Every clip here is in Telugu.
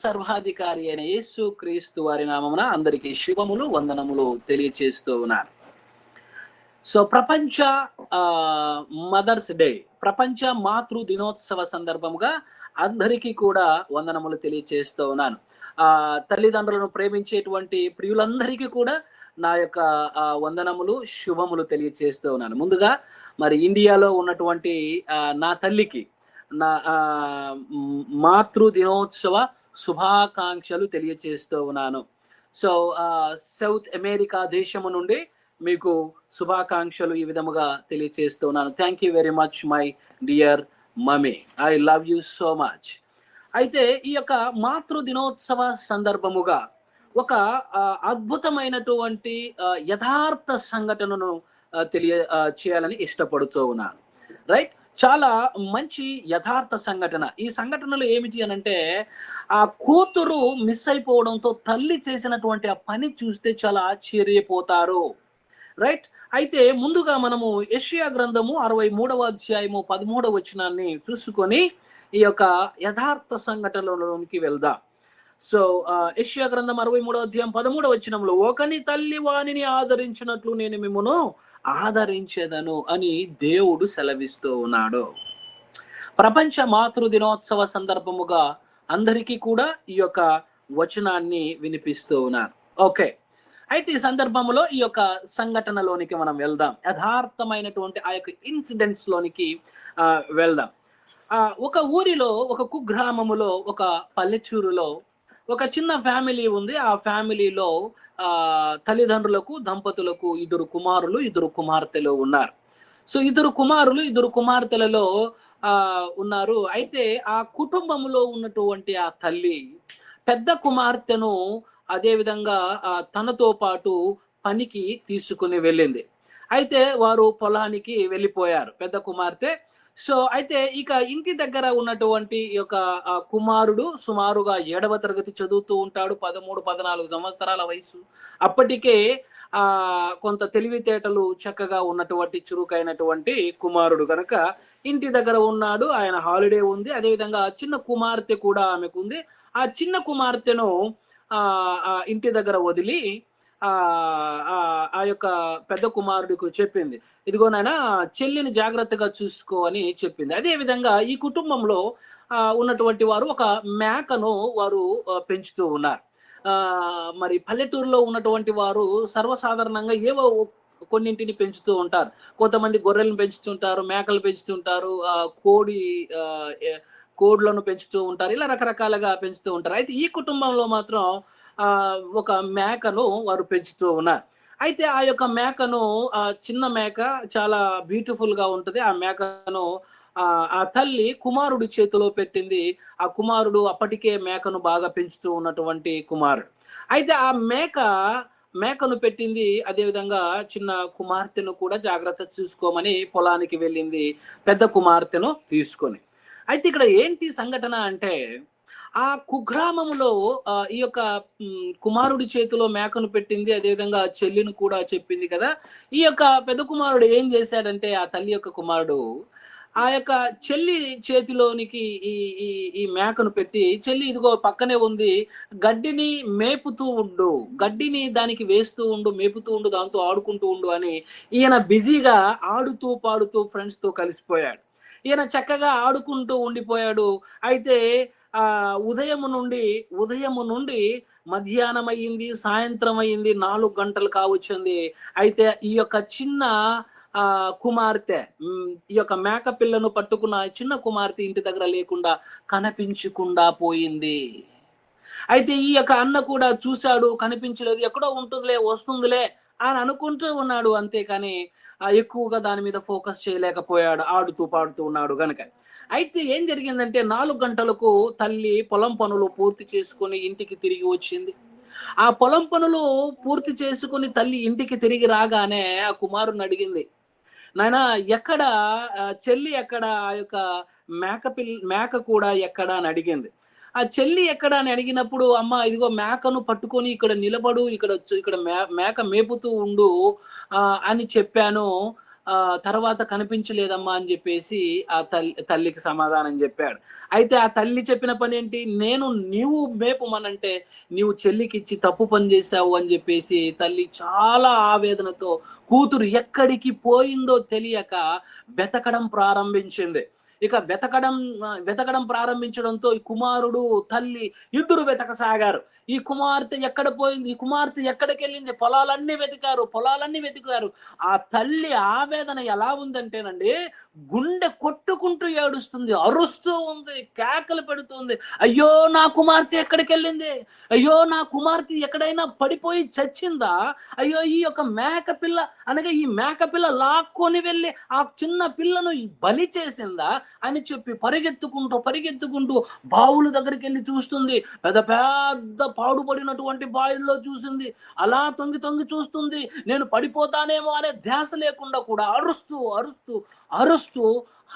సర్వాధికారి అయిన యేసు క్రీస్తు వారి నామమున అందరికీ శుభములు వందనములు తెలియచేస్తూ ఉన్నారు సో ప్రపంచ మదర్స్ డే ప్రపంచ మాతృ దినోత్సవ సందర్భముగా అందరికీ కూడా వందనములు తెలియచేస్తూ ఉన్నాను. ఆ తల్లిదండ్రులను ప్రేమించేటువంటి ప్రియులందరికీ కూడా నా యొక్క ఆ, వందనములు శుభములు తెలియచేస్తూ ఉన్నాను. ముందుగా మరి ఇండియాలో ఉన్నటువంటి ఆ, నా తల్లికి నా ఆ, మాతృ దినోత్సవ శుభాకాంక్షలు తెలియచేస్తూ ఉన్నాను. సో సౌత్ అమెరికా దేశము నుండి మీకు శుభాకాంక్షలు ఈ విధముగా తెలియచేస్తూ ఉన్నాను. Thank you very much my dear mummy I love you so much అయితే ఈ యొక్క మాతృ దినోత్సవ సందర్భముగా ఒక అద్భుతమైనటువంటి యథార్థ సంఘటనను తెలియ చేయాలని ఇష్టపడుతూ ఉన్నాను. రైట్ చాలా మంచి యథార్థ సంఘటన. ఈ సంఘటనలు ఏమిటి అని అంటే ఆ కూతురు మిస్ అయిపోవడంతో తల్లి చేసినటువంటి ఆ పని చూస్తే చాలా ఆశ్చర్యపోతారు. రైట్ అయితే ముందుగా మనము యెషయా గ్రంథము అరవై మూడవ అధ్యాయము పదమూడవ వచనాన్ని చూసుకొని ఈ యొక్క యథార్థ సంఘటనలోనికి వెళ్దాం. సో యష్యా గ్రంథం అరవై మూడో అధ్యాయం పదమూడవ వచనంలో ఒకని తల్లి వాణిని ఆదరించినట్లు నేను మిమ్మను ఆదరించేదను అని దేవుడు సెలవిస్తూ ఉన్నాడు. ప్రపంచ మాతృ దినోత్సవ సందర్భముగా అందరికీ కూడా ఈ యొక్క వచనాన్ని వినిపిస్తూ ఉన్నారు. ఓకే. అయితే ఈ సందర్భంలో ఈ యొక్క సంఘటనలోనికి మనం వెళ్దాం. యథార్థమైనటువంటి ఆ యొక్క ఇన్సిడెంట్స్ లోనికి వెళ్దాం. ఆ, ఒక ఊరిలో ఒక కుగ్రామములో ఒక పల్లెచూరులో ఒక చిన్న ఫ్యామిలీ ఉంది. ఆ ఫ్యామిలీలో ఆ తల్లిదండ్రులకు దంపతులకు ఇద్దరు కుమారులు ఇద్దరు కుమార్తెలు ఉన్నారు. సో ఇద్దరు కుమారులు ఇద్దరు కుమార్తెలలో ఆ ఉన్నారు. అయితే ఆ కుటుంబంలో ఉన్నటువంటి ఆ తల్లి పెద్ద కుమార్తెను అదే విధంగా ఆ, తనతో పాటు పనికి తీసుకుని వెళ్ళింది. అయితే వారు పొలానికి వెళ్ళిపోయారు. పెద్ద కుమార్తె సో అయితే ఇక ఇంటి దగ్గర ఉన్నటువంటి ఈ యొక్క కుమారుడు సుమారుగా ఏడవ తరగతి చదువుతూ ఉంటాడు. పదమూడు పద్నాలుగు సంవత్సరాల వయసు. అప్పటికే ఆ కొంత తెలివితేటలు చక్కగా ఉన్నటువంటి చురుకైనటువంటి కుమారుడు కనుక ఇంటి దగ్గర ఉన్నాడు. ఆయన హాలిడే ఉంది. అదేవిధంగా చిన్న కుమార్తె కూడా ఆమెకు ఉంది. ఆ చిన్న కుమార్తెను ఆ ఇంటి దగ్గర వదిలి ఆ యొక్క పెద్ద కుమారుడికి చెప్పింది. ఇదిగో నాయన చెల్లిని జాగ్రత్తగా చూసుకో అని చెప్పింది. అదే విధంగా ఈ కుటుంబంలో ఉన్నటువంటి వారు ఒక మేకను వారు పెంచుతూ ఉన్నారు. మరి పల్లెటూరులో ఉన్నటువంటి వారు సర్వసాధారణంగా ఏవో కొన్నింటిని పెంచుతూ ఉంటారు. కొంతమంది గొర్రెలను పెంచుతుంటారు మేకలు పెంచుతుంటారు కోడి కోడ్లను పెంచుతూ ఉంటారు ఇలా రకరకాలుగా పెంచుతూ ఉంటారు. అయితే ఈ కుటుంబంలో మాత్రం ఒక మేకను వారు పెంచుతూ ఉన్నారు. అయితే ఆ యొక్క మేకను ఆ చిన్న మేక చాలా బ్యూటిఫుల్గా ఉంటుంది. ఆ మేకను ఆ తల్లి కుమారుడి చేతిలో పెట్టింది. ఆ కుమారుడు అప్పటికే మేకను బాగా పెంచుతూ ఉన్నటువంటి కుమారుడు. అయితే ఆ మేక మేకను పెట్టింది. అదేవిధంగా చిన్న కుమార్తెను కూడా జాగ్రత్త చూసుకోమని పొలానికి వెళ్ళింది పెద్ద కుమార్తెను తీసుకొని. అయితే ఇక్కడ ఏంటి సంఘటన అంటే ఆ కుగ్రామములో ఈ యొక్క కుమారుడి చేతిలో మేకను పెట్టింది అదేవిధంగా చెల్లిని కూడా చెప్పింది కదా. ఈ యొక్క పెద్ద కుమారుడు ఏం చేశాడంటే ఆ తల్లి యొక్క కుమారుడు ఆ యొక్క చెల్లి చేతిలోనికి ఈ ఈ ఈ మేకను పెట్టి చెల్లి ఇదిగో పక్కనే ఉంది గడ్డిని మేపుతూ ఉండు గడ్డిని దానికి వేస్తూ ఉండు మేపుతూ ఉండు దాంతో ఆడుకుంటూ ఉండు అని ఈయన బిజీగా ఆడుతూ పాడుతూ ఫ్రెండ్స్తో కలిసిపోయాడు. ఈయన చక్కగా ఆడుకుంటూ ఉండిపోయాడు. అయితే ఆ ఉదయము నుండి ఉదయము నుండి మధ్యాహ్నం అయ్యింది సాయంత్రం అయ్యింది నాలుగు గంటలు కావచ్చింది. అయితే ఈ యొక్క చిన్న ఆ కుమార్తె ఈ యొక్క మేక పిల్లను పట్టుకున్న చిన్న కుమార్తె ఇంటి దగ్గర లేకుండా కనిపించకుండా పోయింది. అయితే ఈ యొక్క అన్న కూడా చూశాడు కనిపించలేదు ఎక్కడో ఉంటుందిలే వస్తుందిలే అని అనుకుంటూ ఉన్నాడు. అంతేకాని ఎక్కువగా దాని మీద ఫోకస్ చేయలేకపోయాడు ఆడుతూ పాడుతూ ఉన్నాడు కనుక అయితే ఏం జరిగిందంటే నాలుగు గంటలకు తల్లి పొలం పనులు పూర్తి చేసుకుని ఇంటికి తిరిగి వచ్చింది. ఆ పొలం పనులు పూర్తి చేసుకుని తల్లి ఇంటికి తిరిగి రాగానే ఆ కుమారుని అడిగింది నాయన ఎక్కడ చెల్లి ఎక్కడ? ఆ యొక్క మేక పిల్ మేక కూడా ఎక్కడ? అని అడిగింది. ఆ చెల్లి ఎక్కడ అని అడిగినప్పుడు అమ్మ ఇదిగో మేకను పట్టుకొని ఇక్కడ నిలబడు ఇక్కడ ఇక్కడ మే- మేక మేపుతూ ఉండు ఆ, అని చెప్పాను. తర్వాత కనిపించలేదమ్మా అని చెప్పేసి ఆ తల్లి తల్లికి సమాధానం చెప్పాడు. అయితే ఆ తల్లి చెప్పిన పని ఏంటి నేను నీవు మేపుమనంటే నీవు చెల్లికిచ్చి తప్పు పని చేశావు అని చెప్పేసి తల్లి చాలా ఆవేదనతో కూతురు ఎక్కడికి పోయిందో తెలియక వెతకడం ప్రారంభించింది. ఇక వెతకడం వెతకడం ప్రారంభించడంతో ఈ కుమారుడు తల్లి ఇద్దరు వెతకసాగారు. ఈ కుమార్తె ఎక్కడ పోయింది? ఈ కుమార్తె ఎక్కడికి వెళ్ళింది పొలాలన్నీ వెతికారు పొలాలన్నీ వెతికారు. ఆ తల్లి ఆవేదన ఎలా ఉందంటేనండి గుండె కొట్టుకుంటూ ఏడుస్తుంది అరుస్తూ ఉంది కేకలు పెడుతుంది. అయ్యో నా కుమార్తె ఎక్కడికి వెళ్ళింది అయ్యో నా కుమార్తె ఎక్కడైనా పడిపోయి చచ్చిందా? అయ్యో ఈ యొక్క మేక పిల్ల అనగా ఈ మేక పిల్ల లాక్కొని వెళ్ళి ఆ చిన్న పిల్లను బలి చేసిందా అని చెప్పి పరిగెత్తుకుంటూ పరిగెత్తుకుంటూ బావుల దగ్గరికి వెళ్ళి చూస్తుంది. పెద్ద పెద్ద పాడుపడినటువంటి బావిల్లో చూసింది. అలా తొంగి తొంగి చూస్తుంది. నేను పడిపోతానేమో అనే ధ్యాస లేకుండా కూడా అరుస్తూ అరుస్తూ అరుస్తూ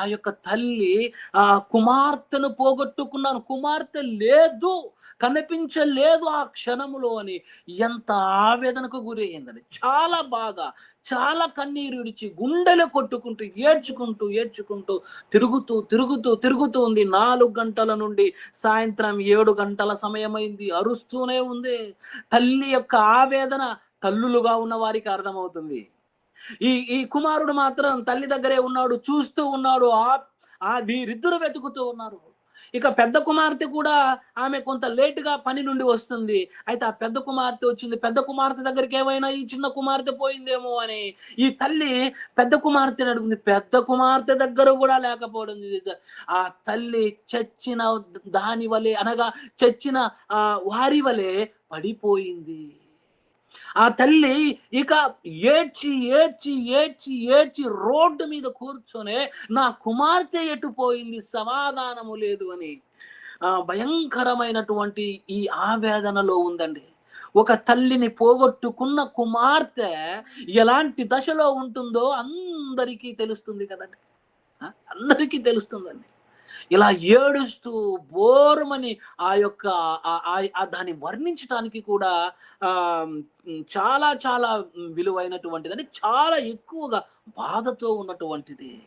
ఆ యొక్క తల్లి ఆ కుమార్తెను పోగొట్టుకున్నాను. కుమార్తె లేదు. కనిపించలేదు ఆ క్షణములో అని ఎంత ఆవేదనకు గురి అయిందని. చాలా బాగా చాలా కన్నీరు విడిచి గుండెలు కొట్టుకుంటూ ఏడ్చుకుంటూ ఏడ్చుకుంటూ తిరుగుతూ తిరుగుతూ తిరుగుతూ ఉంది. నాలుగు గంటల నుండి సాయంత్రం ఏడు గంటల సమయమైంది. అరుస్తూనే ఉంది. తల్లి యొక్క ఆవేదన తల్లులుగా ఉన్న వారికి అర్థమవుతుంది. ఈ ఈ కుమారుడు మాత్రం తల్లి దగ్గరే ఉన్నాడు చూస్తూ ఉన్నాడు ఆ ఆ వీరిద్దరు వెతుకుతూ ఉన్నారు. ఇక పెద్ద కుమార్తె కూడా ఆమె కొంత లేటుగా పని నుండి వస్తుంది. అయితే ఆ పెద్ద కుమార్తె వచ్చింది. పెద్ద కుమార్తె దగ్గరికి ఏమైనా ఈ చిన్న కుమార్తె పోయిందేమో అని ఈ తల్లి పెద్ద కుమార్తెని అడుగుంది పెద్ద కుమార్తె దగ్గర కూడా లేకపోవడం చూసా ఆ తల్లి చచ్చిన దాని వలె అనగా చచ్చిన ఆ వారి వలె పడిపోయింది. ఆ తల్లి ఇక ఏడ్చి ఏడ్చి ఏడ్చి ఏడ్చి రోడ్డు మీద కూర్చొనే నా కుమార్తె ఎటుపోయింది సమాధానము లేదు అని. భయంకరమైనటువంటి ఈ ఆవేదనలో ఉందండి. ఒక తల్లిని పోగొట్టుకున్న కుమార్తె ఎలాంటి దశలో ఉంటుందో అందరికీ తెలుస్తుంది కదండి. అందరికీ తెలుస్తుందండి. ఇలా ఏడుస్తూ బోరుమని ఆ యొక్క ఆ- దాన్ని వర్ణించడానికి కూడా చాలా చాలా విలువైనటువంటిదని చాలా ఎక్కువగా బాధతో ఉన్నటువంటిది.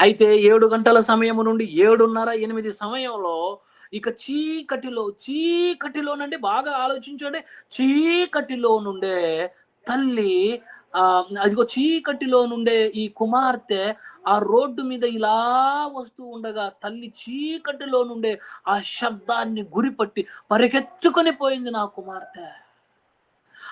అయితే ఏడు గంటల సమయం నుండి ఏడున్నర ఎనిమిది సమయంలో ఇక చీకటిలో చీకటిలో నుండి బాగా ఆలోచించండి. చీకటిలో నుండే తల్లి అదిగో చీకటిలో నుండే ఈ కుమార్తె ఆ రోడ్డు మీద ఇలా వస్తూ ఉండగా తల్లి చీకటిలో నుండే ఆ శబ్దాన్ని గురిపట్టి పరిగెత్తుకొని పోయింది నా కుమార్తె.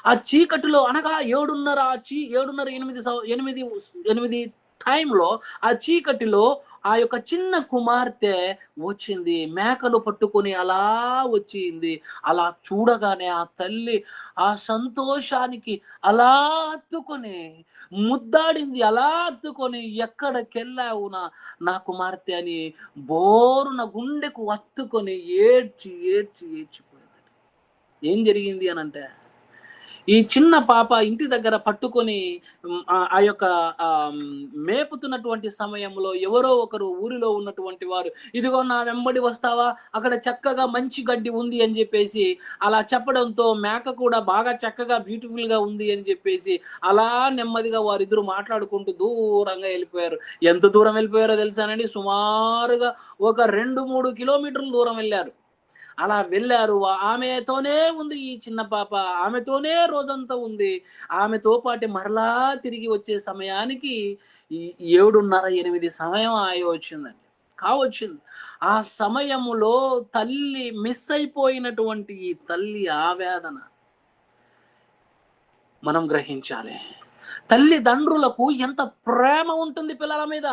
ఆ చీకటిలో అనగా ఏడున్నర ఆ చీ ఏడున్నర ఎనిమిది ఎనిమిది ఎనిమిది టైంలో ఆ చీకటిలో ఆ యొక్క చిన్న కుమార్తె వచ్చింది. మేకలు పట్టుకొని అలా వచ్చింది. అలా చూడగానే ఆ తల్లి ఆ సంతోషానికి అలా అత్తుకొని ముద్దాడింది అలా అత్తుకొని ఎక్కడికెళ్ళావు నా నా కుమార్తె అని బోరున గుండెకు అత్తుకొని ఏడ్చి ఏడ్చి ఏడ్చిపోయింది ఏం జరిగింది అని అంటే ఈ చిన్న పాప ఇంటి దగ్గర పట్టుకొని ఆ- యొక్క ఆ, మేపుతున్నటువంటి సమయంలో ఎవరో ఒకరు ఊరిలో ఉన్నటువంటి వారు ఇదిగో నా వెంబడి వస్తావా? అక్కడ చక్కగా మంచి గడ్డి ఉంది అని చెప్పేసి అలా చెప్పడంతో మేక కూడా బాగా చక్కగా బ్యూటిఫుల్గా ఉంది అని చెప్పేసి అలా నెమ్మదిగా వారిద్దరు మాట్లాడుకుంటూ దూరంగా వెళ్ళిపోయారు. ఎంత దూరం వెళ్ళిపోయారో తెలుసానండి? సుమారుగా ఒక రెండు మూడు కిలోమీటర్ల దూరం వెళ్ళారు. అలా వెళ్ళారు. ఆమెతోనే ఉంది ఈ చిన్న పాప. ఆమెతోనే రోజంతా ఉంది. ఆమెతో పాటు మరలా తిరిగి వచ్చే సమయానికి ఏడున్నర ఎనిమిది సమయం ఆయ వచ్చిందండి. కావచ్చింది. ఆ సమయంలో తల్లి మిస్ అయిపోయినటువంటి ఈ తల్లి ఆవేదన మనం గ్రహించాలి. తల్లిదండ్రులకు ఎంత ప్రేమ ఉంటుంది పిల్లల మీద.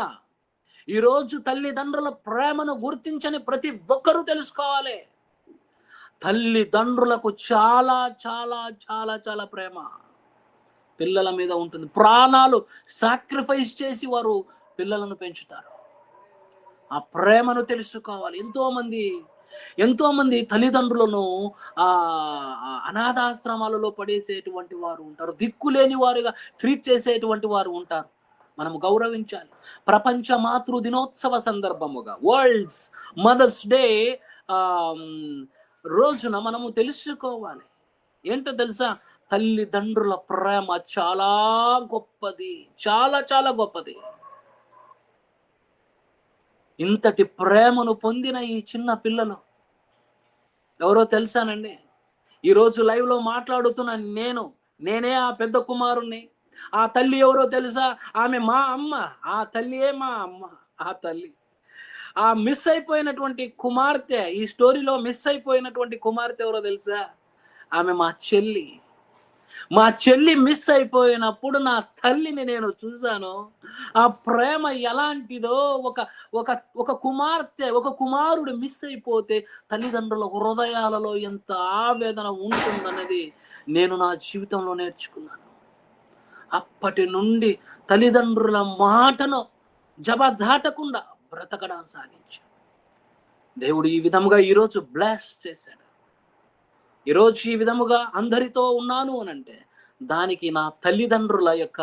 ఈరోజు తల్లిదండ్రుల ప్రేమను గుర్తించని ప్రతి ఒక్కరూ తెలుసుకోవాలి. తల్లిదండ్రులకు చాలా చాలా చాలా చాలా ప్రేమ. పిల్లల మీద ఉంటుంది. ప్రాణాలు సాక్రిఫైస్ చేసి వారు పిల్లలను పెంచుతారు. ఆ ప్రేమను తెలుసుకోవాలి. ఎంతోమంది ఎంతోమంది తల్లిదండ్రులను ఆ ఆ అనాథాశ్రమాలలో పడేసేటువంటి వారు ఉంటారు. దిక్కులేని వారుగా ట్రీట్ చేసేటువంటి వారు ఉంటారు. మనము గౌరవించాలి. ప్రపంచ మాతృ దినోత్సవ సందర్భముగా వరల్డ్స్ మదర్స్ డే రోజున మనము తెలుసుకోవాలి. ఏంటో తెలుసా? తల్లిదండ్రుల ప్రేమ చాలా గొప్పది. చాలా చాలా గొప్పది. ఇంతటి ప్రేమను పొందిన ఈ చిన్న పిల్లలు ఎవరో తెలుసానండి? ఈరోజు లైవ్లో మాట్లాడుతున్న నేను నేనే ఆ పెద్ద కుమారుణ్ణి. ఆ తల్లి ఎవరో తెలుసా? ఆమె మా అమ్మ. ఆ తల్లియే మా అమ్మ. ఆ తల్లి. ఆ మిస్ అయిపోయినటువంటి కుమార్తె ఈ స్టోరీలో మిస్ అయిపోయినటువంటి కుమార్తె ఎవరో తెలుసా? ఆమె మా చెల్లి. మా చెల్లి మిస్ అయిపోయినప్పుడు నా తల్లిని నేను చూశాను. ఆ ప్రేమ ఎలాంటిదో ఒక ఒక ఒక కుమార్తె ఒక కుమారుడు మిస్ అయిపోతే తల్లిదండ్రుల హృదయాలలో ఎంత ఆవేదన ఉంటుందన్నది నేను నా జీవితంలో నేర్చుకున్నాను. అప్పటి నుండి తల్లిదండ్రుల మాటను జబదాటకుండా బ్రతకడం సాధించాడు. దేవుడు ఈ విధముగా ఈరోజు బ్లాస్ చేశాడు. ఈరోజు ఈ విధముగా అందరితో ఉన్నాను అని అంటే దానికి నా తల్లిదండ్రుల యొక్క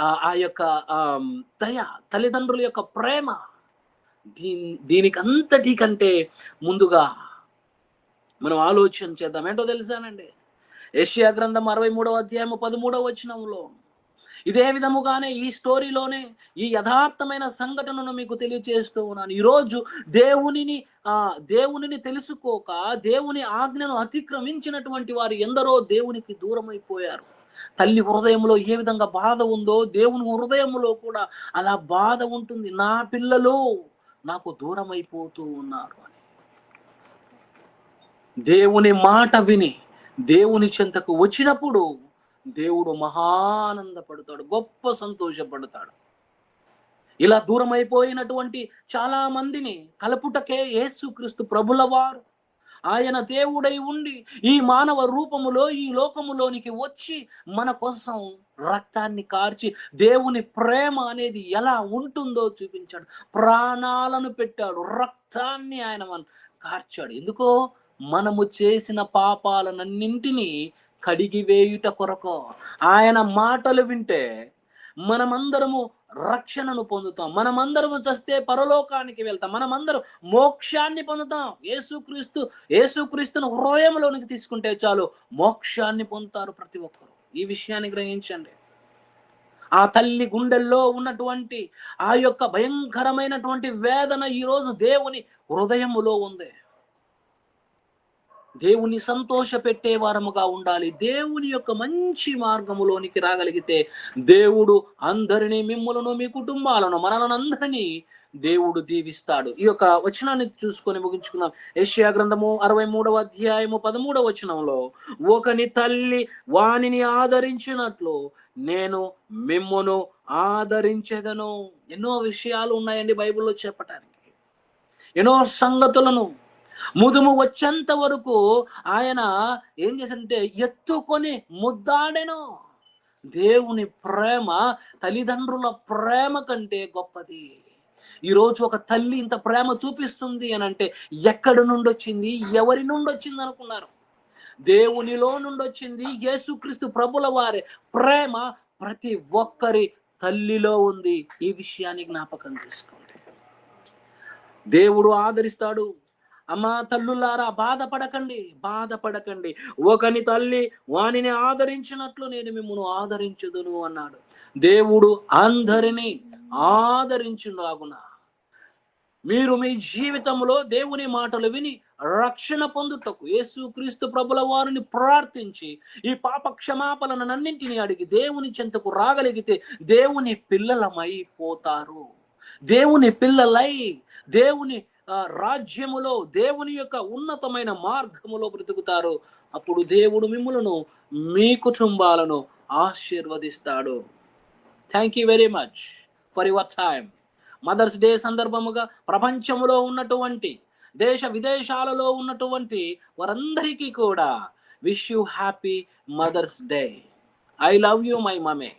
ఆ- యొక్క దయ తల్లిదండ్రుల యొక్క ప్రేమ దీని దీనికి అంతటి కంటే ముందుగా మనం ఆలోచన చేద్దాం. ఏంటో తెలుసానండి? ఏషియా గ్రంథం అరవై మూడవ అధ్యాయము పదమూడవ వచనంలో ఇదే విధముగానే ఈ స్టోరీలోనే ఈ యథార్థమైన సంఘటనను మీకు తెలియజేస్తూ ఉన్నాను. ఈరోజు దేవునిని ఆ దేవునిని తెలుసుకోక దేవుని ఆజ్ఞను అతిక్రమించినటువంటి వారు ఎందరో దేవునికి దూరమైపోయారు. తల్లి హృదయంలో ఏ విధంగా బాధ ఉందో దేవుని హృదయంలో కూడా అలా బాధ ఉంటుంది. నా పిల్లలు నాకు దూరమైపోతూ ఉన్నారు అని. దేవుని మాట విని దేవుని చెంతకు వచ్చినప్పుడు దేవుడు మహానందపడతాడు గొప్ప సంతోషపడతాడు. ఇలా దూరం అయిపోయినటువంటి చాలా మందిని కలుపుటకే యేసుక్రీస్తు ప్రభుల వారు ఆయన దేవుడై ఉండి ఈ మానవ రూపములో ఈ లోకములోనికి వచ్చి మన కోసం రక్తాన్ని కార్చి దేవుని ప్రేమ అనేది ఎలా ఉంటుందో చూపించాడు. ప్రాణాలను పెట్టాడు రక్తాన్ని ఆయన కార్చాడు. ఎందుకో మనము చేసిన పాపాలనన్నింటినీ కడిగి వేయుట కొరకు ఆయన మాటలు వింటే మనమందరము రక్షణను పొందుతాం. మనమందరము చస్తే పరలోకానికి వెళ్తాం. మనమందరం మోక్షాన్ని పొందుతాం. యేసుక్రీస్తు యేసుక్రీస్తును హృదయంలోనికి తీసుకుంటే చాలు మోక్షాన్ని పొందుతారు ప్రతి ఒక్కరు. ఈ విషయాన్ని గ్రహించండి. ఆ తల్లి గుండెల్లో ఉన్నటువంటి ఆ యొక్క భయంకరమైనటువంటి వేదన ఈరోజు దేవుని హృదయములో ఉంది. దేవుని సంతోషపెట్టే వారముగా ఉండాలి. దేవుని యొక్క మంచి మార్గములోనికి రాగలిగితే దేవుడు అందరినీ మిమ్ములను మీ కుటుంబాలను మనలను అందరినీ దేవుడు దీవిస్తాడు. ఈ యొక్క వచనాన్ని చూసుకొని ముగించుకుందాం. యశ్యా గ్రంథము అరవై మూడవ అధ్యాయము పదమూడవ వచనంలో ఒకని తల్లి వానిని ఆదరించినట్లు నేను మిమ్మును ఆదరించెదను. ఎన్నో విషయాలు ఉన్నాయండి బైబిల్లో చెప్పటానికి. ఎన్నో సంగతులను ముదుము వచ్చేంత వరకు ఆయన ఏం చేశారంటే ఎత్తుకొని ముద్దాడెను. దేవుని ప్రేమ తల్లిదండ్రుల ప్రేమ కంటే గొప్పది. ఈరోజు ఒక తల్లి ఇంత ప్రేమ చూపిస్తుంది అని అంటే ఎక్కడి నుండి వచ్చింది? ఎవరి నుండి వచ్చింది అనుకున్నారు? దేవునిలో నుండి వచ్చింది యేసుక్రీస్తు ప్రభుల వారి ప్రేమ. ప్రతి ఒక్కరి తల్లిలో ఉంది. ఈ విషయాన్ని జ్ఞాపకం చేసుకోండి. దేవుడు ఆదరిస్తాడు. అమ్మా తల్లులారా బాధపడకండి బాధపడకండి. ఒకని తల్లి వానిని ఆదరించినట్లు నేను మిమ్మల్ని ఆదరించుదును అన్నాడు. దేవుడు అందరినీ ఆదరించులాగున. మీరు మీ జీవితంలో దేవుని మాటలు విని రక్షణ పొందుటకు యేసుక్రీస్తు ప్రభుల వారిని ప్రార్థించి ఈ పాప క్షమాపణలనన్నింటినీ అడిగి దేవుని చెంతకు రాగలిగితే దేవుని పిల్లలమైపోతారు. దేవుని పిల్లలై దేవుని రాజ్యములో దేవుని యొక్క ఉన్నతమైన మార్గములో బ్రతుకుతారు అప్పుడు దేవుడు మిమ్మలను మీ కుటుంబాలను ఆశీర్వదిస్తాడు. Thank you very much for your time mother's day సందర్భముగా ప్రపంచంలో ఉన్నటువంటి దేశ విదేశాలలో ఉన్నటువంటి వారందరికీ కూడా wish you happy mother's day I love you my mummy